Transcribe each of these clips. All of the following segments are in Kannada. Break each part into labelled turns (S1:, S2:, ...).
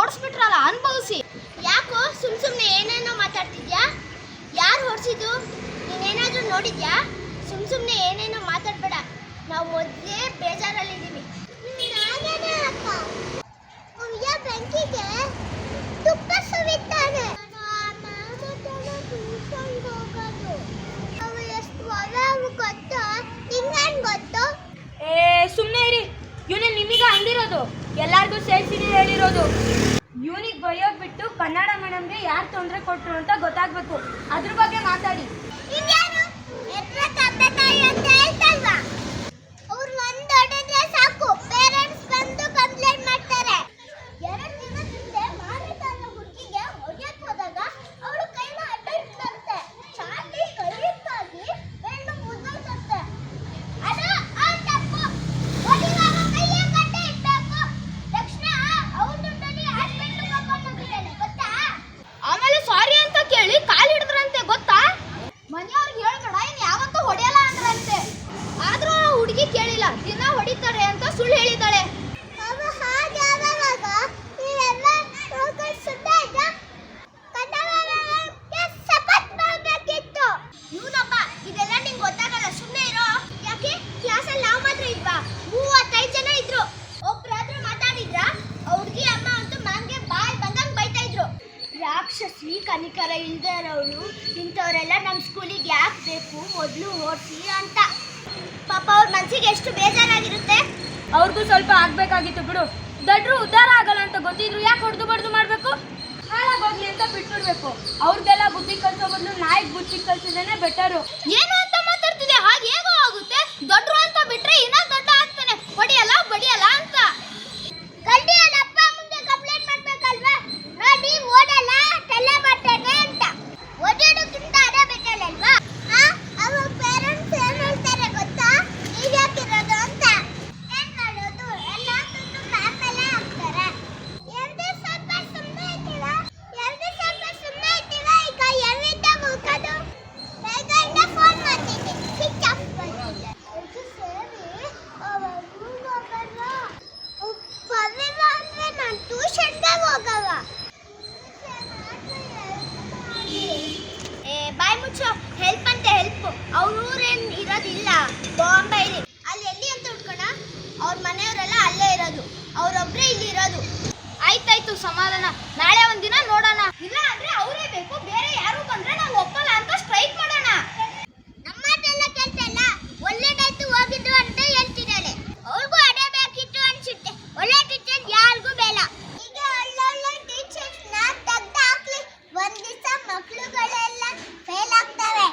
S1: ಓಡಿಸ್ಬಿಟ್ರಲ್ಲ ಅನುಭವಿಸಿ.
S2: ಯಾಕೋ ಸುಮ್ ಸುಮ್ನೆ ಏನೇನೋ ಮಾತಾಡ್ತಿದ್ಯಾ? ಯಾರು ಹೊಡ್ಸಿದ್ದು ನೀನೇನಾದ್ರೂ ನೋಡಿದ್ಯಾ? ಸುಮ್ ಸುಮ್ನೆ ಏನೇನೋ ಮಾತಾಡ್ಬೇಡ. ನಾವು ಮೊದಲೇ ಬೇಜಾರಲ್ಲಿದ್ದೀವಿ. ತುಪ್ಪ ಸುರಿತಾನೆ. ಗೊತ್ತೋ? ಗೊತ್ತು?
S1: ಏ ಸುಮ್ಮನೆ ಇರಿ. ಇವನೇ ನಿಮಗೆ ಅಂದಿರೋದು? ಎಲ್ಲಾರ್ಗೂ ಸೇರಿಸಿನೇ ಹೇಳಿರೋದು. ಇವನಿಗೆ ಬಯೋ ಬಿಟ್ಟು ಕನ್ನಡ ಮೇಡಮ್ಗೆ ಯಾರು ತೊಂದರೆ ಕೊಟ್ರು ಅಂತ ಗೊತ್ತಾಗ್ಬೇಕು. ಅದ್ರ ಬಗ್ಗೆ ಮಾತಾಡಿ
S2: ಇನ್ಯಾರು ಎತ್ರ ತಂದೆ ತಾಯಿ ಅಂತ ಹೇಳ್ತಲ್ವಾ ಅವ್ರು ಒಂದ್ ಹೊಡೆದ್ರೆ ಸಾಕು ಪೇರೆಂಟ್ಸ್ ಬಂದು ಕಂಪ್ಲೇಂಟ್ ಮಾಡ್ತಾರೆ ಎರಡು ದಿನ ಹಿಂದೆ ಮಾರಿತ ಅನ್ನೋ ಹುಡುಗಿಗೆ ಹೊಡೆಯಕ್ ಹೋದಾಗ ಅವಳು ಕೈನ ಅಡ್ಡ ಇಟ್ಲಂತೆ ಚಾಟಿ ಕೈಯಿಂದಾಗಿ ಬೆನ್ನು ಮುದ್ದೋಯ್ತಂತೆ ಅದು ಆ ತಪ್ಪು ಹೊಡಿವಾಗ ಕೈಯ ಗಡ್ಡ ಇಟ್ಬೇಕು ತಕ್ಷಣ ಅವ್ನ ದುಡ್ಡಲ್ಲಿ ಹಾಸ್ಪಿಟ್ಲ್ ಕರ್ಕೊಂಡು ಹೋಗಿದ್ದಾನೆ ಗೊತ್ತಾ
S1: ಆಮೇಲೆ ಸಾರಿ ಅಂತ ಕೇಳಿ ಕಾಲ್ ಹಿಡಿದ್ರಂತೆ ಗೊತ್ತಾ ಮನೆಯವ್ರಿಗೆ ಹೇಳ್ಬೇಡ ಇನ್ ಯಾವತ್ತೂ ಹೊಡೆಯಲ್ಲ ಅಂದ್ರಂತೆ ಆದ್ರೂ ಆ ಹುಡುಗಿ ಕೇಳಿಲ್ಲ ದಿನ ಹೊಡಿತಾರೆ ಅಂತ ಸುಳ್ಳು ಹೇಳಿದ್ದಾಳೆ
S2: ಅವ ಹಾಗೆ ಆವಾಗ ನೀವೆಲ್ಲ ಹೋಗಿ ಸುದ್ದ ಆಯ್ತಾ ಕನ್ನಡಕ್ಕೆ ಸಪೋರ್ಟ್ ಮಾಡಬೇಕಿತ್ತು ಇವನಪ್ಪ ಇದೆಲ್ಲ ನಿಂಗೆ ಗೊತ್ತಾಗಲ್ಲ ಸುಮ್ಮನೆ ಇರೋ ಯಾಕೆ ಕ್ಲಾಸಲ್ಲಿ ನಾವು ಮಾತ್ರ ಇದ್ವಾ ಮೂವತ್ತೈದು ಜನ ಇದ್ರು ಒಬ್ರಾದ್ರೂ ಮಾತಾಡಿದ್ರ ಹುಡುಗಿ ಅಮ್ಮ ಅಂತೂ ಮ್ಯಾಮ್ಗೆ ಬಾಯ್ ಬಂದಂಗೆ ಬೈತಾ ಇದ್ರು ರಾಕ್ಷಸಿ ಕನಿಕರ ಇಲ್ದೇ ಇರೋಳು ಇಂಥವರೆಲ್ಲ ನಮ್ಮ ಸ್ಕೂಲಿಗೆ ಯಾಕೆ ಬೇಕು ಮೊದಲು ಓಡಿಸಿ ಅಂತ ಪಾಪ ಅವ್ರ ಮನ್ಸಿಗೆ ಎಷ್ಟು ಬೇಜಾರಾಗಿರುತ್ತೆ?
S1: ಅವ್ರಿಗೂ ಸ್ವಲ್ಪ ಆಗ್ಬೇಕಾಗಿತ್ತು ಬಿಡು. ದಡ್ರು ಉದ್ಧಾರ ಆಗಲ್ಲ ಅಂತ ಗೊತ್ತಿದ್ರು ಯಾಕೆ ಹೊಡೆದು ಬಡ್ದು ಮಾಡ್ಬೇಕು? ಹಾಳಾಗೋಗ್ಲಿ ಅಂತ ಬಿಟ್ಬಿಡ್ಬೇಕು. ಅವ್ರಿಗೆಲ್ಲ ಬುದ್ಧಿ ಕಲ್ಸೋ ಬದಲು ನಾಯಿಗೆ ಬುದ್ಧಿ ಕಲ್ಸಿದ್ರೆ ಬೆಟರು ಏನು ಅಂತ ಮಾತಾಡ್ತಿದೆ ಹಾಗೆ ಹೇಗೋ ಆಗುತ್ತೆ. ದೊಡ್ಡರು ಅಂತ ಬಿಟ್ರೆ ಇನ್ನ ದೊಡ್ಡ ಆಗ್ತಾನೆ ಹೊಡಿಯಲ್ಲ ಬಡಿಯಲ್ಲ ಅಂತ
S2: ಗಲ್ಡಿ ಅವ್ರ ಅಪ್ಪ ಮುಂದೆ ಕಂಪ್ಲೇಂಟ್ ಮಾಡ್ಬೇಕಲ್ವಾ ನೋಡಿ ಓಡಲ್ಲ ತಲೆ ಮಾಡ್ತಾನೆ ಅಂತ ಓಡಾಡೋಕ್ಕಿಂತ ಅದೇ ಬೇಕಲ್ವಾ ಅವಾಗ ಪೇರೆಂಟ್ಸ್ ಏನ್ ಹೇಳ್ತಾರೆ ಗೊತ್ತಾ ಈಗ ಯಾಕಿರೋದು ಅಂತ ಏನ್ ಮಾಡೋದು ಎಲ್ಲ ದುಡ್ಡು ಮ್ಯಾಮ್ ಮೇಲೆ ಹಾಕ್ತಾರೆ ಎರಡು ಸ್ವಲ್ಪ ಸುಮ್ಮನೆ ಇದ್ದೀವ ಎರಡು ಸ್ವಲ್ಪ ಸುಮ್ಮನೆ ಇದ್ದೀವ ಈಗ ಎಲ್ಲಿಂದ ಮುಗ್ದು ಬೇಗನೆ ಫೋನ್ ಮಾಡ್ತೀನಿ ಸ್ವಿಚ್ ಆಫ್ ಬಂದಿದೆ ಇದು ಸೇರಿ ಅವಾಗ ಹೋಗಲ್ವಾ ಪವಿವ ಅಂದ್ರೆ ನಾನು ಟ್ಯೂಷನ್ಗೆ ಹೋಗವ ಏ ಬಾಯ್ ಮುಚ್ಚು ಹೆಲ್ಪ್ ಅಂತ ಹೆಲ್ಪ್ ಅವ್ರ ಊರೇನ್ ಇರೋದಿಲ್ಲ ಬಾಂಬೈಲಿ ಅಲ್ಲಿ ಎಲ್ಲಿ ಅಂತ ಹುಡ್ಕೋಣ ಅವ್ರ ಮನೆಯವರೆಲ್ಲ ಅಲ್ಲೇ ಇರೋದು ಅವ್ರೊಬ್ರೇ ಇಲ್ಲಿ ಇರೋದು
S1: ಆಯ್ತಾಯ್ತು ಸಮಾಧಾನ ಒಂದಿನ ನೋಡೋಣ. ಇಲ್ಲ ಅಂದ್ರೆ ಅವರೇ ಬೇಕು ಬೇರೆ ಯಾರು ಬಂದ್ರೆ ನಾವು ಒಪ್ಪಲ್ಲ ಅಂತ ಸ್ಟ್ರೈಕ್ ಮಾಡೋಣ
S2: ನಮ್ಮ ಮಾತೆಲ್ಲ ಕೇಳ್ತಲ್ಲ ಒಳ್ಳೇದಾಯ್ತು ಹೋಗಿದ್ದು ಅಂತ ಹೇಳ್ತಿದ್ದಾಳೆ ಅವ್ರಿಗೂ ಅದೇ ಬೇಕಿತ್ತು ಅನ್ಸುತ್ತೆ ಒಳ್ಳೆ ಟೀಚರ್ ಯಾರಿಗೂ ಬೇಡ ಈಗ ಒಳ್ಳೊಳ್ಳೆ ಟೀಚರ್ಸ್ನ ತೆಗ್ದು ಹಾಕ್ಲಿ ಒಂದ್ ದಿವಸ ಮಕ್ಳುಗಳೆಲ್ಲ ಫೇಲ್ ಆಗ್ತವೆ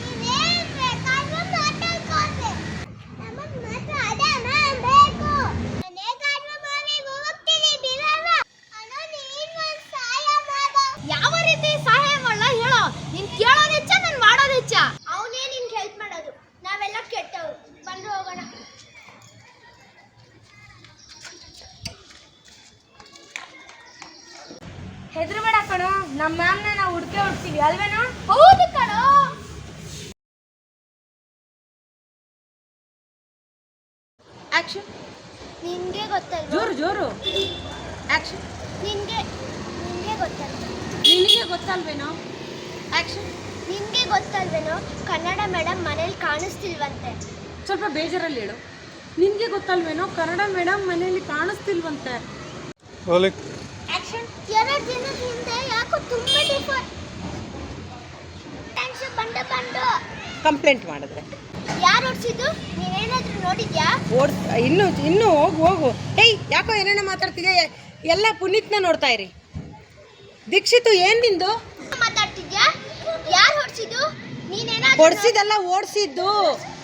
S2: ನೀವೇನ್ ಬೇಕಾದ್ರೂ ಮಾತಾಡ್ಕೊಳ್ರಿ ನಮಗ್ ಮಾತ್ರ ಅದೇ ಮ್ಯಾಮ್ ಬೇಕು ನಾನು ಹೇಗಾದ್ರೂ ಮಾಡಿ ಹೋಗ್ತೀನಿ ಬಿಡಲ್ಲ ಅಣ್ಣ ನೀನ್ ಒಂದ್ ಸಹಾಯ ಮಾಡು
S1: ಯಾವ ರೀತಿ ಸಹಾಯ ಮಾಡಲ್ಲ ಹೇಳೋ ನೀನ್ ಕೇಳೋದ್ ಹೆಚ್ಚ ನಾನು ಮಾಡೋದ್ ಹೆಚ್ಚ
S2: ಅವನೇ ನಿನ್ಗೆ ಹೆಲ್ಪ್ ಮಾಡೋದು ನಾವೆಲ್ಲ ಕೆಟ್ಟವ್ರು ಬಂದು ಹೋಗೋಣ
S1: ಹೆದರ್ಬೇಡ ಕಣೋ ನಮ್ಮ ಮ್ಯಾಮ್ನ ನಾವು ಹುಡ್ಕೆ ಹುಡ್ತೀವಿ ಅಲ್ವೇನೋ ಹೌದು ಕಣೋ ಆಕ್ಷನ್
S2: ನಿನ್ಗೆ ಗೊತ್ತಲ್ವಾ
S3: ಜೋರು ಜೋರು. ಆಕ್ಷನ್
S2: ನಿನ್ಗೆ ನಿನ್ಗೆ
S3: ನಿನಗೆ ಗೊತ್ತಲ್ವೇನೋ?
S2: ನಿನ್ಗೆ ಗೊತ್ತಲ್ವೇನೋ? ಕನ್ನಡ ಮೇಡಮ್ ಮನೇಲಿ ಕಾಣಿಸ್ತಿಲ್ವಂತೆ.
S3: ಸ್ವಲ್ಪ ಬೇಜಾರಲ್ಲಿ ಹೇಳು. ನಿನಗೆ ಗೊತ್ತಲ್ವೇನೋ? ಕನ್ನಡ ಮೇಡಮ್ ಮನೆಯಲ್ಲಿ ಕಾಣಿಸ್ತಿಲ್ವಂತೆ.
S2: ಆಕ್ಷನ್ ಎರಡು ದಿನ ಹಿಂದೆ ಯಾಕೋ ತುಂಬಾ ಡಿಫರ್ ಥ್ಯಾಂಕ್ಸ್ ಬಂದು ಬಂದು.
S4: ಕಂಪ್ಲೇಂಟ್ ಮಾಡಿದ್ರೆ.
S2: ಯಾರು ನೀನೇನಾದರೂ ನೋಡಿದ್ಯಾ?
S4: ಓಡ್ಸ್ ಇನ್ನು ಇನ್ನು ಹೋಗು ಹೋಗು. ಏಯ್ ಯಾಕೋ ಏನೇನೋ ಮಾತಾಡ್ತಿದ್ಯಾ? ಎಲ್ಲ ಪುನೀತ್ನ ನೋಡ್ತಾ ಇರಿ. ದೀಕ್ಷಿತು ಏನ್ ನಿಂದು?
S2: ಮಾತಾಡ್ತಿದ್ಯಾ? ಯಾರು ಹೊಡ್ಸಿದ್ದು ನೀನೇನಾದರೂ
S4: ಹೊಡ್ಸಿದಲ್ಲ ಓಡಿಸಿದ್ದು.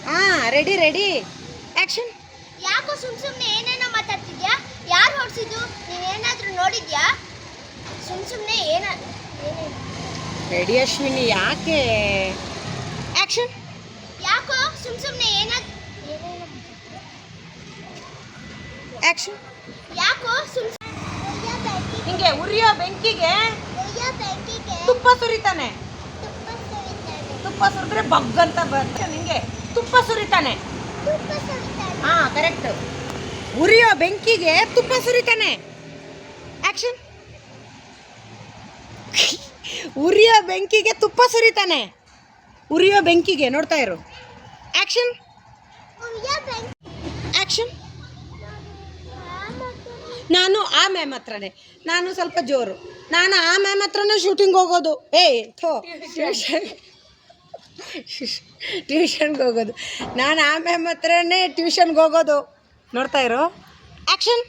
S4: ಹಾ ರೆಡಿ ರೆಡಿ ಆಕ್ಷನ್
S2: ಯಾಕೋ ಸುಮ್ ಸುಮ್ನೆ ಏನೇನೋ ಮಾತಾಡ್ತಿದ್ಯಾ? ಯಾರು ಹೊಡ್ಸಿದ್ದು ನೀನೇನಾದ್ರೂ ನೋಡಿದ್ಯಾ? ಸುಮ್ ಸುಮ್ನೆ ಏನ
S4: ರೆಡಿ ಅಶ್ವಿನಿ ಯಾಕೆ? एक्शन
S2: याको सुम सुम ने
S4: ये
S2: ना एक्शन याको सुम
S4: इंगे उरिया बैंकी
S2: के उरिया
S4: बैंकी के
S2: तुप्पा सुरीता
S4: ने तुप्पा सुरीता ने तुप्पा सुरीता बग्गन तब
S2: इंगे तुप्पा
S4: सुरीता ने तुप्पा सुरीता हाँ करेक्ट उरिया बैंकी के तुप्पा सुरीता ने एक्शन उरिया बैंकी के तुप्पा सुरीता ने ಉರಿಯೋ ಬೆಂಕಿಗೆ ನೋಡ್ತಾ ಇರು. ಆಕ್ಷನ್
S2: ಆ್ಯಕ್ಷನ್ ಬೆಂಕಿ.
S4: ಆಕ್ಷನ್ ನಾನು ಆ ಮ್ಯಾಮ್ ಹತ್ರನೇ. ನಾನು ಸ್ವಲ್ಪ ಜೋರು. ನಾನು ಆ ಮ್ಯಾಮ್ ಹತ್ರನೇ ಶೂಟಿಂಗ್ ಹೋಗೋದು. ಏ ಥೋ. ಟ್ಯೂಷನ್ ಟ್ಯೂಷನ್ಗೆ ಹೋಗೋದು. ನಾನು ಆ ಮ್ಯಾಮ್ ಹತ್ರನೇ ಟ್ಯೂಷನ್ಗೆ ಹೋಗೋದು. ನೋಡ್ತಾ ಇರು. ಆ್ಯಕ್ಷನ್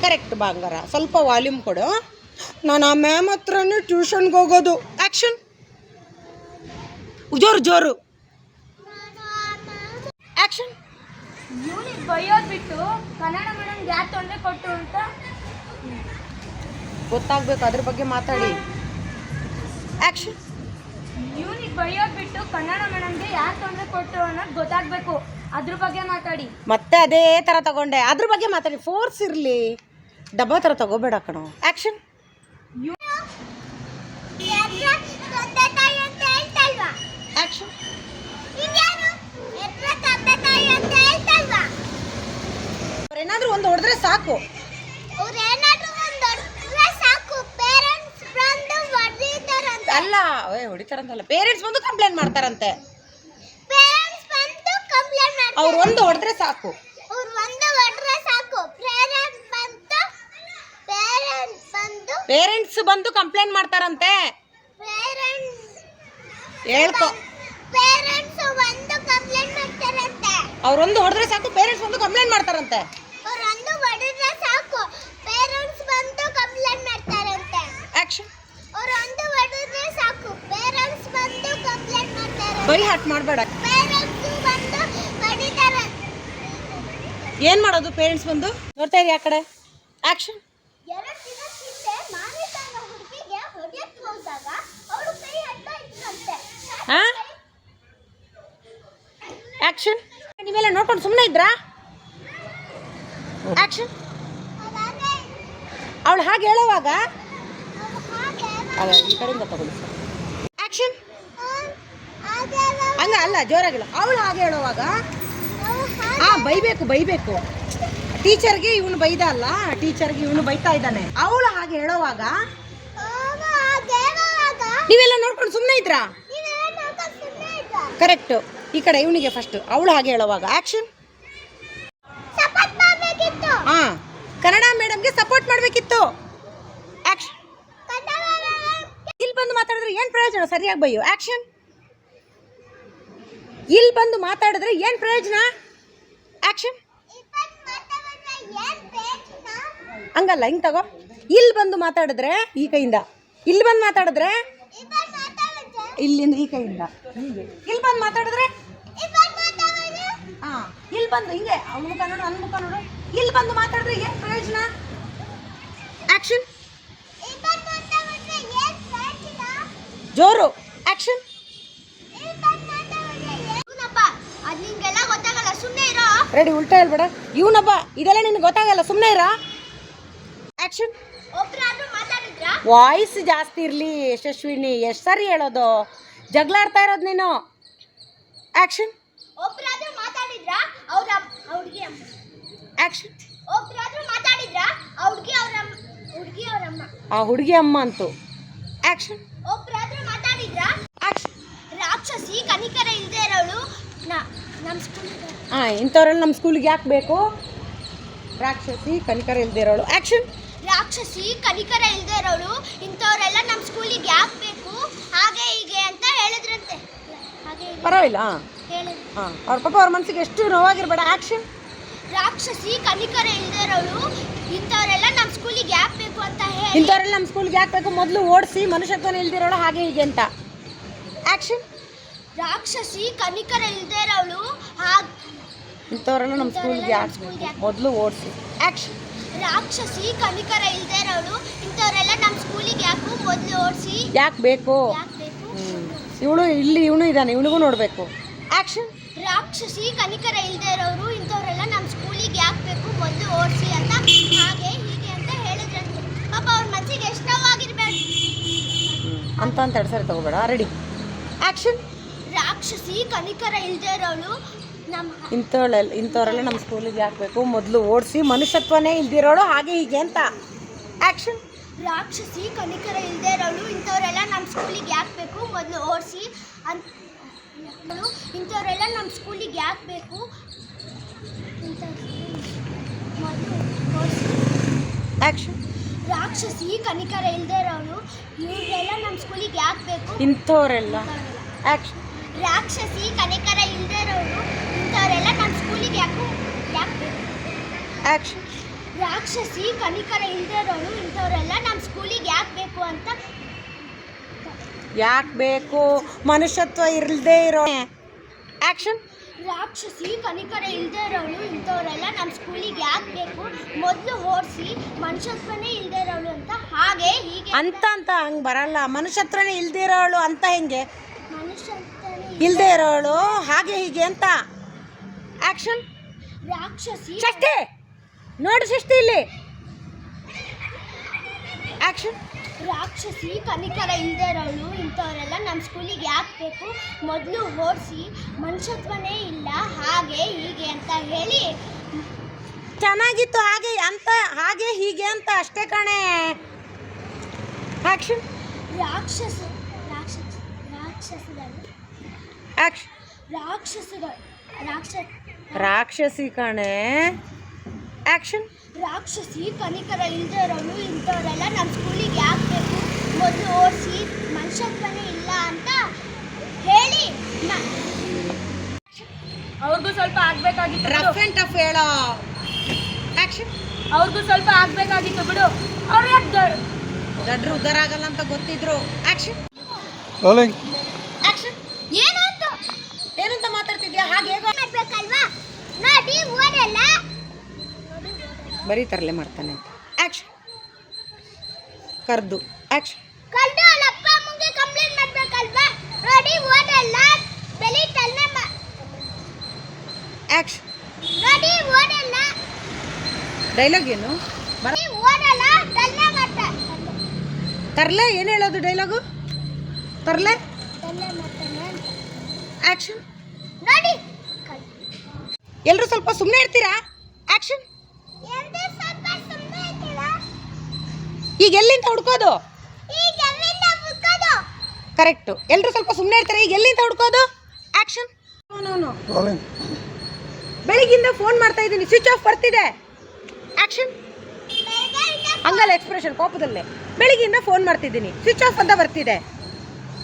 S4: ಕರೆಕ್ಟ್ ಬಂಗಾರ. ಸ್ವಲ್ಪ ವಾಲ್ಯೂಮ್ ಕೊಡು. ನಾನು ಆ ಮ್ಯಾಮ್ ಹತ್ರನೇ ಟ್ಯೂಷನ್ಗೆ ಹೋಗೋದು. ಆ್ಯಕ್ಷನ್ ಜೋರು ಜೋರು. ಆ್ಯಕ್ಷನ್
S1: ಇವನಿಗೆ ಬೈಯೋದು ಬಿಟ್ಟು ಕನ್ನಡ ಮೇಡಮ್ ಯಾಕೆ ತೊಂದರೆ ಕೊಟ್ಟು ಅಂತ?
S4: ಗೊತ್ತಾಗ್ಬೇಕು ಅದ್ರ ಬಗ್ಗೆ ಮಾತಾಡಿ. ಆ್ಯಕ್ಷನ್
S1: ಇವನಿಗೆ ಬೈಯೋದು ಬಿಟ್ಟು ಕನ್ನಡ ಮೇಡಮ್ಗೆ ಯಾಕೆ ತೊಂದರೆ ಕೊಟ್ಟು ಅನ್ನೋದು ಗೊತ್ತಾಗಬೇಕು. ಅದ್ರ ಬಗ್ಗೆ ಮಾತಾಡಿ.
S4: ಮತ್ತೆ ಅದೇ ಥರ ತಗೊಂಡೆ. ಅದ್ರ ಬಗ್ಗೆ ಮಾತಾಡಿ. ಫೋರ್ಸ್ ಇರಲಿ. ಡಬ್ಬ ಥರ ತಗೋಬೇಡ ಕಣೋ. ಆ್ಯಕ್ಷನ್ ಆ್ಯಕ್ಷನ್ ಏನಾದ್ರೂ ಒಂದು ಹೊಡೆದ್ರೆ ಸಾಕು. ಅಲ್ಲ ಏ ಹೊಡಿತಾರಂತಲ್ಲ. ಪೇರೆಂಟ್ಸ್ ಬಂದು ಕಂಪ್ಲೇಂಟ್ ಮಾಡ್ತಾರಂತೆ. ಅವ್ರು ಒಂದು ಹೊಡೆದ್ರೆ ಸಾಕು.
S2: ಪೇರೆಂಟ್ಸ್ ಬಂದು
S4: ಕಂಪ್ಲೇಂಟ್ ಮಾಡ್ತಾರಂತೆ. ಹೇಳ್ಕೊ.
S2: ಪೇರೆಂಟ್ಸ್ ಒಂದು ಕಂಪ್ಲೇಂಟ್ ಮಾಡ್ತಾರಂತೆ.
S4: ಅವ್ರೊಂದು ಹೊಡೆದ್ರೆ ಸಾಕು ಪೇರೆಂಟ್ಸ್ ಬಂದು ಕಂಪ್ಲೇಂಟ್ ಮಾಡ್ತಾರಂತೆ.
S2: ಅವರೊಂದು ಒಂದು ಹೊಡೆದ್ರೆ ಸಾಕು ಪೇರೆಂಟ್ಸ್ ಬಂದು ಕಂಪ್ಲೇಂಟ್ ಮಾಡ್ತಾರಂತೆ.
S4: ಆಕ್ಷನ್
S2: ಅವ್ರು ಒಂದು ಹೊಡೆದ್ರೆ ಸಾಕು ಪೇರೆಂಟ್ಸ್ ಬಂದು ಕಂಪ್ಲೇಂಟ್ ಮಾಡ್ತಾರೆ
S4: ಬೈ ಹಾಟ್ ಮಾಡಬೇಡ.
S2: ಪೇರೆಂಟ್ಸ್ ಬಂದು ಹೊಡಿತಾರೆ.
S4: ಏನು ಮಾಡೋದು ಪೇರೆಂಟ್ಸ್ ಬಂದು ನೋಡ್ತಾ ಇರಿ ಆ ಕಡೆ? ಆಕ್ಷನ್
S2: ಎರಡು ದಿನ ಹಿಂದೆ ಮಾನಿತಾಗ ಹುಡುಗಿಗೆ ಹೊಡೆಯಕ್ಕೆ ಹೋದಾಗ ಅವಳು ಕೈ ಅಡ್ಡ ಇದ್ರಂತೆ
S4: ಹಾಂ ಆ್ಯಕ್ಷನ್ ನೀವೆಲ್ಲ ನೋಡ್ಕೊಂಡು ಸುಮ್ಮನೆ ಇದ್ರಾ? ಆ್ಯಕ್ಷನ್ ಅವಳು ಹಾಗೆ ಹೇಳೋವಾಗ?
S2: ಅವ್ರು ಹಾಗೆ
S4: ಅಲ್ಲ ಈ ಕಡೆಯಿಂದ ತಗೊಳ್ಳಿ ಆ್ಯಕ್ಷನ್
S2: ಹಾಗೆ
S4: ಅಲ್ಲ ಜೋರಾಗಿಲ್ಲ. ಅವಳು ಹಾಗೆ ಹೇಳೋವಾಗ? ಹಾಂ ಬೈಬೇಕು ಬೈಬೇಕು. ಟೀಚರ್ಗೆ ಇವನು ಬೈದ ಅಲ್ಲ ಟೀಚರ್ಗೆ ಇವನು ಬೈತಾ ಇದ್ದಾನೆ. ಅವಳು ಹಾಗೆ ಹೇಳೋವಾಗ? ನೀವೆಲ್ಲ ನೋಡ್ಕೊಂಡು ಸುಮ್ಮನೆ ಇದ್ರಾ? ಕರೆಕ್ಟ್ ಈ ಕಡೆ ಇವನಿಗೆ ಫಸ್ಟ್ ಅವಳು ಹಾಗೆ ಹೇಳುವಾಗ. ಆ್ಯಕ್ಷನ್ ಹಾಂ. ಕನ್ನಡ ಮೇಡಮ್ಗೆ ಸಪೋರ್ಟ್ ಮಾಡಬೇಕಿತ್ತು. ಆ್ಯಕ್ಷನ್ ಇಲ್ಲಿ ಬಂದು ಮಾತಾಡಿದ್ರೆ ಏನು ಪ್ರಯೋಜನ? ಸರಿಯಾಗಿ ಬೈಯು. ಆ್ಯಕ್ಷನ್ ಇಲ್ಲಿ ಬಂದು ಮಾತಾಡಿದ್ರೆ ಏನು ಪ್ರಯೋಜನ? ಆ್ಯಕ್ಷನ್ ಹಂಗಲ್ಲ ಹಿಂಗೆ ತಗೋ. ಇಲ್ಲಿ ಬಂದು ಮಾತಾಡಿದ್ರೆ ಈ ಕೈಯಿಂದ. ಇಲ್ಲಿ ಬಂದು ಮಾತಾಡಿದ್ರೆ ಇಲ್ಲಿಂದ ಈ ಕೈಯಿಂದ. ಹೀಗೆ. ಇಲ್ಲಿ ಬಂದು ಮಾತಾಡಿದ್ರೆ ಹಾಂ ಇಲ್ಲಿ ಬಂದು ಹಿಂಗೆ ಅವ್ನ ಮುಖ ನೋಡು ನನ್ನ ಮುಖ ನೋಡು. ಇಲ್ಲಿ ಬಂದು ಮಾತಾಡಿದ್ರೆ? ಏನು ಪ್ರಯೋಜನ?
S2: ಬೇಕು
S4: ಜೋರು.
S2: ಇರೋ.
S4: ರೆಡಿ ಉಲ್ಟಾ ಹೇಳ್ಬೇಡ. ಇವನೊಬ್ಬ ಇದೆಲ್ಲ ನಿನಗೆ ಗೊತ್ತಾಗಲ್ಲ ಸುಮ್ಮನೆ ಇರ.
S2: ಮಾತಾಡಿದ್ರಾ?
S4: ವಾಯ್ಸ್ ಜಾಸ್ತಿ ಇರಲಿ ಯಶಸ್ವಿನಿ. ಎಷ್ಟು ಸರಿ ಹೇಳೋದು? ಜಗಳಾಡ್ತಾ ಇರೋದು ನೀನು.
S2: ಆಕ್ಷನ್ ಮಾತಾಡಿದ್ರಾ ಅವ್ರ ಹುಡುಗಿ ಅಮ್ಮ.
S4: ಆ್ಯಕ್ಷನ್
S2: ಒಬ್ರಾದ್ರೂ ಮಾತಾಡಿದ್ರಾ? ಆ ಹುಡುಗಿ ಅವ್ರ ಹುಡುಗಿ ಅವರಮ್ಮ
S4: ಆ ಹುಡುಗಿ ಅಮ್ಮ ಅಂತು. ಆಕ್ಷನ್
S2: ಒಬ್ರಾದ್ರೂ ಮಾತಾಡಿದ್ರಾ?
S4: ಆಕ್ಷನ್
S2: ರಾಕ್ಷಸಿ ಕನಿಕರ ಇಲ್ಲದೆ ಇರೋಳು. ನಮ್ಮ ಸ್ಕೂಲ್
S4: ಹಾಂ ಇಂಥವ್ರಲ್ಲಿ ನಮ್ಮ ಸ್ಕೂಲಿಗೆ ಯಾಕೆ ಬೇಕು? ರಾಕ್ಷಸಿ ಕನಿಕರ ಇಲ್ದೇ ಇರೋಳು. ಆಕ್ಷನ್
S2: ರಾಕ್ಷಸಿ ಕನಿಕರ ಇಲ್ಲದೆ ಇರೋಳು. ಇಂಥವರೆಲ್ಲ ನಮ್ಮ ಸ್ಕೂಲಿಗೆ ಯಾಕೆ ಬೇಕು? ಹಾಗೆ ಹೀಗೆ ಅಂತ ಹೇಳಿದ್ರಂತೆ. ಹಾಗೆ ಹೀಗೆ.
S4: ಪರವಾಗಿಲ್ಲ ಹಾಂ ಹಾಂ ಅವ್ರ ಪಾಪ ಅವ್ರ ಮನಸ್ಸಿಗೆ ಎಷ್ಟು ನೋವಾಗಿರ್ಬೇಡ. ಆ್ಯಕ್ಷನ್
S2: ರಾಕ್ಷಸಿ ಕನಿಕರ ಇಲ್ಲದೆ ಇರೋಳು ಇಂಥವರೆಲ್ಲ ನಮ್ಮ ಸ್ಕೂಲಿಗೆ ಯಾಕೆ ಬೇಕು ಅಂತ ಹೇಳಿ.
S4: ಇಂಥವರೆಲ್ಲ ನಮ್ಮ ಸ್ಕೂಲಿಗೆ ಯಾಕೆ ಬೇಕು? ಮೊದಲು ಓಡಿಸಿ ಮನುಷ್ಯತ್ವನ ಇಲ್ದಿರೋಳು ಹಾಗೆ ಹೀಗೆ ಅಂತ. ಆ್ಯಕ್ಷನ್
S2: ರಾಕ್ಷಸಿ ಕನಿಕರ ಇಲ್ದಿರೋಳು ಹಾಗೆ
S4: ಇಂಥವರೆಲ್ಲ ನಮ್ಮ ಸ್ಕೂಲ್ಗೆ ಯಾಕೆ ಬೇಕು? ಮೊದಲು ಓಡಿಸಿ. ಆ್ಯಕ್ಷನ್
S2: ರಾಕ್ಷಸಿ ಕನಿಕರ ಇಲ್ದಿರೋಳು ಇಂಥವರೆಲ್ಲ ನಮ್ಮ ಸ್ಕೂಲಿಗೆ ಯಾಕೆ ಮೊದಲು ಓಡಿಸಿ
S4: ಯಾಕೆ ಬೇಕು?
S2: ಯಾಕೆ ಬೇಕು?
S4: ಇವಳು ಇಲ್ಲಿ ಇವನು ಇದ್ದಾನೆ ಇವನಿಗೂ ನೋಡಬೇಕು. ಆ್ಯಕ್ಷನ್
S2: ರಾಕ್ಷಸಿ ಕನಿಕರ ಇಲ್ಲದೆ ಇರೋರು ಇಂಥವರೆಲ್ಲ ನಮ್ಮ ಸ್ಕೂಲಿಗೆ ಯಾಕೆ ಬೇಕು ಮೊದಲು ಓಡಿಸಿ ಅಂತ? ಹಾಗೆ ಹೀಗೆ ಅಂತ ಹೇಳಿದ್ರಂತೆ. ಪಾಪ ಅವ್ರ ಮನಸ್ಸಿಗೆ ಎಷ್ಟು ನೋವಾಗಿರ್ಬೇಕು
S4: ಅಂತ ಅಂತ ಎರಡು ಸರಿ ತಗೋಬೇಡ. ರೆಡಿ. ಆಕ್ಷನ್
S2: ರಾಕ್ಷಸಿ ಕನಿಕರ ಇಲ್ಲದೆ ಇರೋಳು ನಮ್ಮ
S4: ಇಂಥವಳೆಲ್ಲ ಇಂಥವರೆಲ್ಲ ನಮ್ಮ ಸ್ಕೂಲಿಗೆ ಹಾಕಬೇಕು ಮೊದಲು ಓಡಿಸಿ ಮನುಷ್ಯತ್ವನೇ ಇಲ್ದಿರೋಳು ಹಾಗೆ ಹೀಗೆ ಅಂತ. ಆ್ಯಕ್ಷನ್
S2: ರಾಕ್ಷಸಿ ಕನಿಕರ ಇಲ್ಲದೆ ಇರೋಳು ಇಂಥವರೆಲ್ಲ ನಮ್ಮ ಸ್ಕೂಲಿಗೆ ಹಾಕಬೇಕು ಬೇಕು? ಮೊದಲು ಓಡಿಸಿ ಅಂತ ಇಂಥವ್ರೆಲ್ಲ ನಮ್ಮ ಸ್ಕೂಲಿಗೆ ಯಾಕೆ ಬೇಕು ರಾಕ್ಷಸಿ ಕನಿಕರ ಇಲ್ದೇ ಇರೋನು. ಇವರೆಲ್ಲ ನಮ್ಮ ಸ್ಕೂಲಿಗೆ ಯಾಕೆ ಬೇಕು?
S4: ಇಂಥವರೆಲ್ಲ.
S2: ರಾಕ್ಷಸಿ ಕನಿಕರ ಇಲ್ದೇ ಇರೋನು. ಇಂಥವರೆಲ್ಲ ನಮ್ಮ ಸ್ಕೂಲಿಗೆ ಯಾಕೆ ಯಾಕೆ ಬೇಕು? ರಾಕ್ಷಸಿ ಕನಿಕರ ಇಲ್ದೇ ಇರೋನು. ಇಂಥವರೆಲ್ಲ ನಮ್ಮ ಸ್ಕೂಲಿಗೆ ಯಾಕೆ ಬೇಕು ಅಂತ
S4: ಯಾಕೆ ಬೇಕು? ಮನುಷ್ಯತ್ವ ಇರಲ್ದೇ ಇರೋ ಆ್ಯಕ್ಷನ್
S2: ರಾಕ್ಷಸಿ ಕನಿಕರ ಇಲ್ಲದೆ ಇರೋಳು ಇಂಥವರೆಲ್ಲ ನಮ್ಮ ಸ್ಕೂಲಿಗೆ ಯಾಕೆ ಬೇಕು? ಮೊದಲು ಓಡಿಸಿ ಮನುಷ್ಯತ್ವನೇ ಇಲ್ಲದೆ ಇರೋಳು ಅಂತ ಹಾಗೆ ಹೀಗೆ
S4: ಅಂತ ಅಂತ ಹಂಗೆ ಬರಲ್ಲ. ಮನುಷ್ಯತ್ವನೇ ಇಲ್ದೇ ಇರೋಳು ಅಂತ ಹೆಂಗೆ?
S2: ಮನುಷ್ಯತ್ವನೇ
S4: ಇಲ್ಲದೆ ಇರೋಳು ಹಾಗೆ ಹೀಗೆ ಅಂತ. ಆ್ಯಕ್ಷನ್
S2: ರಾಕ್ಷಸಿ
S4: ಷಷ್ಠಿ ನೋಡಿ ಷಷ್ಠಿ ಇಲ್ಲಿ. ಆ್ಯಕ್ಷನ್
S2: ರಾಕ್ಷಸಿ ಕನಿಕರ ಇಲ್ಲದೆ ಇರೋಳು ಇಂಥವರೆಲ್ಲ ನಮ್ಮ ಸ್ಕೂಲಿಗೆ ಯಾಕೆ ಬೇಕು? ಮೊದಲು ಓಡಿಸಿ ಮನುಷ್ಯತ್ವನೇ ಇಲ್ಲ ಹಾಗೆ ಹೀಗೆ ಅಂತ ಹೇಳಿ.
S4: ಚೆನ್ನಾಗಿತ್ತು ಹಾಗೆ ಅಂತ ಹಾಗೆ ಹೀಗೆ ಅಂತ ಅಷ್ಟೇ ಕಣೆ. ಆ್ಯಕ್ಷನ್
S2: ರಾಕ್ಷಸ ರಾಕ್ಷಸ ರಾಕ್ಷಸಗಳು.
S4: ಆ್ಯಕ್ಷನ್
S2: ರಾಕ್ಷಸಗಳು ರಾಕ್ಷಸ
S4: ರಾಕ್ಷಸಿ ಕಣೆ. ಆ್ಯಕ್ಷನ್
S2: ರಾಕ್ಷಸಿ ಕನಿಕರ ಇಲ್ದೇ ಇರೋನು ಇಂಥವರೆಲ್ಲ ನಮ್ಮ ಸ್ಕೂಲಿಗೆ ಯಾಕೆ ಬೇಕು ಮೊದಲು ಓಡಿಸಿ ಮನುಷ್ಯತ್ವನೇ ಇಲ್ಲ ಅಂತ ಹೇಳಿ ನ-
S1: ಅವ್ರಿಗೂ ಸ್ವಲ್ಪ ಆಗ್ಬೇಕಾಗಿತ್ತು ಬಿಡು.
S4: ರಫ್ ಆ್ಯಂಡ್ ಟಫ್ ಹೇಳೋ ಆ್ಯಕ್ಷನ್
S1: ಅವ್ರಿಗೂ ಸ್ವಲ್ಪ ಆಗ್ಬೇಕಾಗಿತ್ತು ಬಿಡು. ಅವ್ರು ಯಾಕೆ
S4: ದಡ್ರು ಉದ್ದಾರ ಆಗಲ್ಲ ಅಂತ ಗೊತ್ತಿದ್ರು. ಆ್ಯಕ್ಷನ್
S5: ರೋಲಿಂಗ್
S4: ಆ್ಯಕ್ಷನ್
S2: ಏನಂತ?
S4: ಏನಂತ ಮಾತಾಡ್ತಿದ್ಯಾ? ಹಾಗೆ ಹೇಗೋ
S2: ನಾ ನೋಡಿ ಓದಲ್ಲ
S4: ಬರೀ ತರಲೆ ಮಾಡ್ತಾನೆ ಅಂತ. ಆ್ಯಕ್ಷನ್ ಕರ್ದು. ಆ್ಯಕ್ಷನ್ ಆ್ಯಕ್ಷನ್ ಡೈಲಾಗ್ ಏನು? ತರ್ಲೆ? ಏನು ಹೇಳೋದು ಡೈಲಾಗು? ತರ್ಲೆ? ಆ್ಯಕ್ಷನ್
S2: ನೋಡಿ.
S4: ಎಲ್ಲರೂ ಸ್ವಲ್ಪ ಸುಮ್ಮನೆ ಇರ್ತೀರಾ ಆ್ಯಕ್ಷನ್
S2: ಎಲ್ರೂ ಸ್ವಲ್ಪ ಸುಮ್ನೆ ಇದ್ದೀರಾ?
S4: ಈಗ ಎಲ್ಲಿಂದ ಹುಡ್ಕೋದು?
S2: ಕರೆಕ್ಟ್ ಎಲ್ಲಿಂದ ಹುಡ್ಕೋದು?
S4: ಕರೆಕ್ಟು ಎಲ್ಲರೂ ಸ್ವಲ್ಪ ಸುಮ್ಮನೆ ಇರ್ತಾರೆ? ಈಗ ಎಲ್ಲಿಂದ ಹುಡ್ಕೋದು?
S5: ಆಕ್ಷನ್
S4: ಬೆಳಿಗ್ಗಿಂದ ಫೋನ್ ಮಾಡ್ತಾ ಇದ್ದೀನಿ. ಸ್ವಿಚ್ ಆಫ್ ಬರ್ತಿದೆ.
S2: ಆಕ್ಷನ್
S4: ಹಂಗಲ್ಲ ಎಕ್ಸ್ಪ್ರೆಷನ್ ಕೋಪದಲ್ಲೇ. ಬೆಳಿಗ್ಗೆಯಿಂದ ಫೋನ್ ಮಾಡ್ತಿದ್ದೀನಿ. ಸ್ವಿಚ್ ಆಫ್ ಅಂತ ಬರ್ತಿದೆ.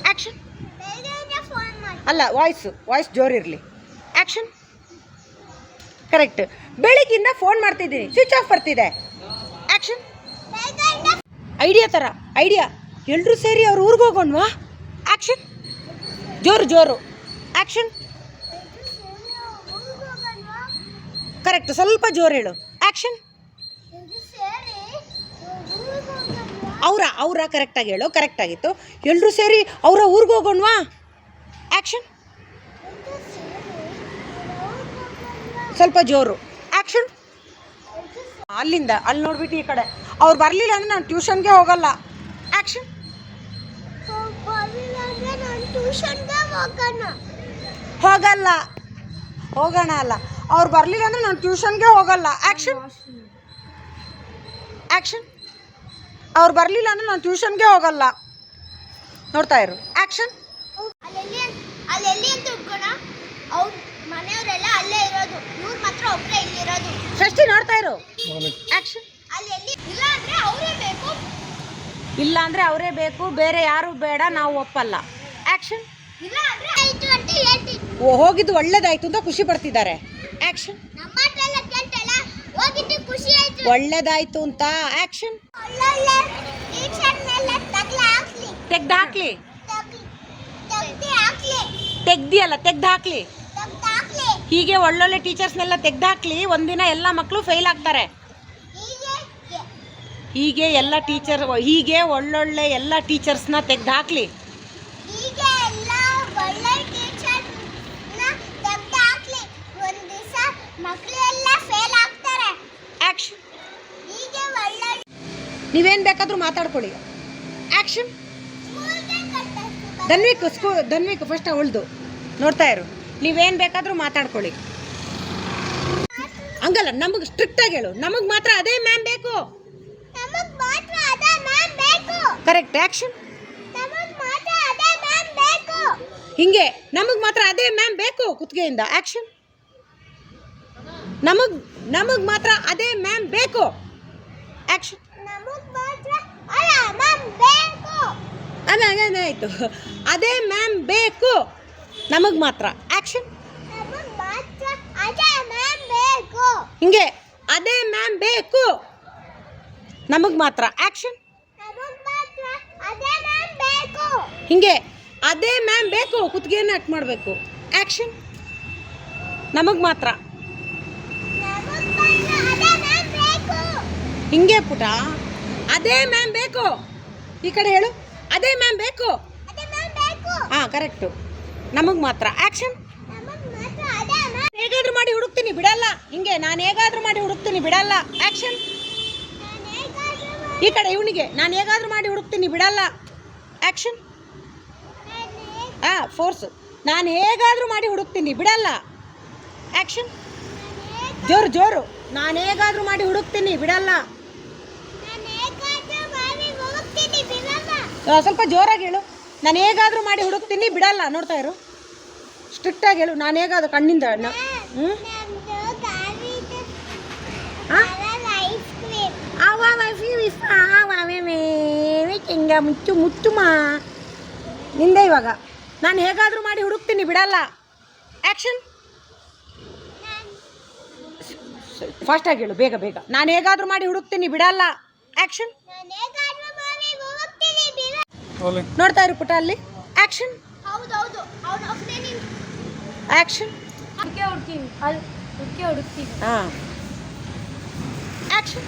S4: ಆ್ಯಕ್ಷನ್
S2: ಬೆಳಗ್ಗೆಯಿಂದ ಫೋನ್ ಮಾಡಿ.
S4: ಅಲ್ಲ ವಾಯ್ಸು ವಾಯ್ಸ್ ಜೋರಿರಲಿ ಆ್ಯಕ್ಷನ್ ಕರೆಕ್ಟ್ ಬೆಳಿಗ್ಗಿಂದ ಫೋನ್ ಮಾಡ್ತಿದ್ದೀನಿ. ಸ್ವಿಚ್ ಆಫ್ ಬರ್ತಿದೆ. ಆ್ಯಕ್ಷನ್
S2: ಬೆಳಗ್ಗೆಯಿಂದ
S4: ಐಡಿಯಾ ಥರ ಐಡಿಯಾ ಎಲ್ಲರೂ ಸೇರಿ ಅವ್ರ ಊರಿಗೆ ಹೋಗೋಣವಾ? ಆ್ಯಕ್ಷನ್ ಜೋರು ಜೋರು. ಆ್ಯಕ್ಷನ್ ಕರೆಕ್ಟ್ ಸ್ವಲ್ಪ ಜೋರು ಹೇಳು. ಆ್ಯಕ್ಷನ್ ಅವರ ಅವರ ಕರೆಕ್ಟಾಗಿ ಹೇಳು. ಕರೆಕ್ಟಾಗಿತ್ತು ಎಲ್ಲರೂ ಸೇರಿ ಅವರ ಊರಿಗೆ ಹೋಗೋಣವಾ? ಆ್ಯಕ್ಷನ್? ಸ್ವಲ್ಪ ಜೋರು. ಆ್ಯಕ್ಷನ್ ಅಲ್ಲಿಂದ, ಅಲ್ಲಿ ನೋಡ್ಬಿಟ್ಟು ಈ ಕಡೆ. ಅವ್ರು ಬರಲಿಲ್ಲ ಅಂದರೆ ನಾನು ಟ್ಯೂಷನ್ಗೆ ಹೋಗಲ್ಲ. ಆ್ಯಕ್ಷನ್ ಹೋಗಲ್ಲ. ಹೋಗೋಣ ಅಲ್ಲ. ಅವ್ರು ಬರಲಿಲ್ಲ ಅಂದರೆ ನಾನು ಟ್ಯೂಷನ್ಗೆ ಹೋಗಲ್ಲ. ಆ್ಯಕ್ಷನ್ ಆ್ಯಕ್ಷನ್ ಅವ್ರು ಬರಲಿಲ್ಲ ಅಂದರೆ ನಾನು ಟ್ಯೂಷನ್ಗೆ ಹೋಗಲ್ಲ. ನೋಡ್ತಾ ಇರು. ಆ್ಯಕ್ಷನ್
S2: ಅಲ್ಲೆಲ್ಲಿ ಅಲ್ಲೆಲ್ಲಿ ಅಂತ ಹುಡ್ಕೋಣ ಅವ್ರ ಮನೆಯವರೆಲ್ಲ ಅಲ್ಲೇ ಇರೋದು. ಇವ್ರು ಮಾತ್ರ ಒಬ್ಬರೇ ಇಲ್ಲಿರೋದು.
S4: ಷಷ್ಠಿ ನೋಡ್ತಾ ಇರು. ಆ್ಯಕ್ಷನ್
S2: ಇಲ್ಲ ಅಂದ್ರೆ ಅವರೇ ಬೇಕು.
S4: ಬೇರೆ ಯಾರು ಬೇಡ ನಾವು ಒಪ್ಪಲ್ಲ. ಆಕ್ಷನ್ ಹೋಗಿದ್ದು ಒಳ್ಳೇದಾಯ್ತು ಅಂತ ಖುಷಿ ಪಡ್ತಿದ್ದಾರೆ.
S2: ಆಯ್ತು.
S4: ಒಳ್ಳೇದಾಯ್ತು ಅಂತ.
S2: ಆಕ್ಷನ್
S4: ತೆಗ್ದು ಹಾಕ್ಲಿ. ತೆಗ್ದಿಯಲ್ಲ ತೆಗ್ದು ಹಾಕ್ಲಿ. ಹೀಗೆ ಒಳ್ಳೊಳ್ಳೆ ಟೀಚರ್ಸ್ನೆಲ್ಲ ತೆಗ್ದು ಹಾಕ್ಲಿ. ಒಂದಿನ ಎಲ್ಲ ಮಕ್ಕಳು ಫೇಲ್ ಆಗ್ತಾರೆ.
S2: ಹೀಗೆ
S4: ಎಲ್ಲ ಟೀಚರ್ ಹೀಗೆ ಒಳ್ಳೊಳ್ಳೆ ಎಲ್ಲ ಟೀಚರ್ಸ್ನ
S2: ತೆಗೆದಾಕ್ಲಿ
S4: ನೀವೇನು ಬೇಕಾದರೂ ಮಾತಾಡ್ಕೊಳ್ಳಿ. Action Dhanvik school Dhanvik first ಅವಳ್ದು. ನೋಡ್ತಾ ಇರು. ನೀವೇನು ಬೇಕಾದರೂ ಮಾತಾಡ್ಕೊಳ್ಳಿ. ಹಂಗಲ್ಲ ನಮಗೆ ಸ್ಟ್ರಿಕ್ಟಾಗಿ ಹೇಳು. ನಮಗೆ ಮಾತ್ರ ಅದೇ ಮ್ಯಾಮ್ ಬೇಕು. ಕರೆಕ್ಟ್ ಆ್ಯಕ್ಷನ್ ಹಿಂಗೆ ನಮಗೆ ಮಾತ್ರ ಅದೇ ಮ್ಯಾಮ್ ಬೇಕು ಕುತ್ತಿಗೆಯಿಂದ. ಆ್ಯಕ್ಷನ್ ನಮಗೆ ನಮಗೆ ಮಾತ್ರ ಅದೇ ಮ್ಯಾಮ್ ಬೇಕು. ಆ್ಯಕ್ಷನ್
S2: ಬೇಕು.
S4: ಅದೇ ಮ್ಯಾಮ್ ಬೇಕು. ನಮಗೆ ಮಾತ್ರ. ಆ್ಯಕ್ಷನ್ ಹಿಂಗೆ ಅದೇ ಮ್ಯಾಮ್ ಬೇಕು. ನಮಗೆ ಮಾತ್ರ. ಆ್ಯಕ್ಷನ್
S2: ನಮಗ್ ಮಾತ್ರ ಅದೇ ಮ್ಯಾಮ್ ಬೇಕು
S4: ಹಿಂಗೆ ಅದೇ ಮ್ಯಾಮ್ ಬೇಕು, ಕುತ್ತಿಗೆಯನ್ನು ಅಟ್ ಮಾಡಬೇಕು. ಆ್ಯಕ್ಷನ್ ನಮಗೆ ಮಾತ್ರ. ಹಿಂಗೆ ಪುಟ. ಅದೇ ಮ್ಯಾಮ್ ಬೇಕು. ಈ ಕಡೆ ಹೇಳು. ಅದೇ ಮ್ಯಾಮ್ ಬೇಕು. ಹಾಂ ಕರೆಕ್ಟು ನಮಗೆ ಮಾತ್ರ. ಆ್ಯಕ್ಷನ್ ಹೇಗಾದರೂ ಮಾಡಿ ಹುಡುಕ್ತೀನಿ, ಬಿಡಲ್ಲ. ಹಿಂಗೆ, ನಾನು ಹೇಗಾದರೂ ಮಾಡಿ ಹುಡುಕ್ತೀನಿ, ಬಿಡಲ್ಲ. ಆ್ಯಕ್ಷನ್ ಈ ಕಡೆ ಇವನಿಗೆ, ನಾನು ಹೇಗಾದರೂ ಮಾಡಿ ಹುಡುಕ್ತೀನಿ, ಬಿಡಲ್ಲ. ಆ್ಯಕ್ಷನ್ ಹಾಂ ಫೋರ್ಸ್ ನಾನು ಹೇಗಾದರೂ ಮಾಡಿ ಹುಡುಕ್ತೀನಿ ಬಿಡಲ್ಲ ಆ್ಯಕ್ಷನ್ ಜೋರು ಜೋರು ನಾನು ಹೇಗಾದರೂ ಮಾಡಿ ಹುಡುಕ್ತೀನಿ ಬಿಡಲ್ಲ ಸ್ವಲ್ಪ ಜೋರಾಗಿ ಹೇಳು ನಾನು ಹೇಗಾದರೂ ಮಾಡಿ ಹುಡುಕ್ತೀನಿ ಬಿಡಲ್ಲ ನೋಡ್ತಾ ಇರು ಸ್ಟ್ರಿಕ್ಟಾಗಿ ಹೇಳು ನಾನು ಹೇಗಾದ್ರು ಕಣ್ಣಿಂದ ಹ್ಞೂ ಮುಚ್ಚು ಮುಚ್ಚುಮಾ ನಿಂದೆ ಇವಾಗ ನಾನು ಹೇಗಾದರೂ ಮಾಡಿ ಹುಡುಕ್ತೀನಿ ಬಿಡಲ್ಲ. ಆ್ಯಕ್ಷನ್ ಫಾಸ್ಟಾಗಿ ಹೇಳು ಬೇಗ ಬೇಗ. ನಾನು ಹೇಗಾದರೂ ಮಾಡಿ ಹುಡುಕ್ತೀನಿ ಬಿಡಲ್ಲ. ಆ್ಯಕ್ಷನ್
S2: ನಾನು ಹೇಗಾದ್ರೂ ಮಾಡಿ ಹೋಗ್ತೀನಿ ಬಿಡಲ್ಲ
S4: ನೋಡ್ತಾ ಇರು ಪುಟ ಅಲ್ಲಿ. ಆ್ಯಕ್ಷನ್ ಆ್ಯಕ್ಷನ್
S1: ಹುಡುಕಿ ಹುಡುಕ್ತೀನಿ. ಅಲ್ಲಿ ಹುಡುಕೆ ಹುಡುಕ್ತೀವಿ
S4: ಹಾಂ. ಆ್ಯಕ್ಷನ್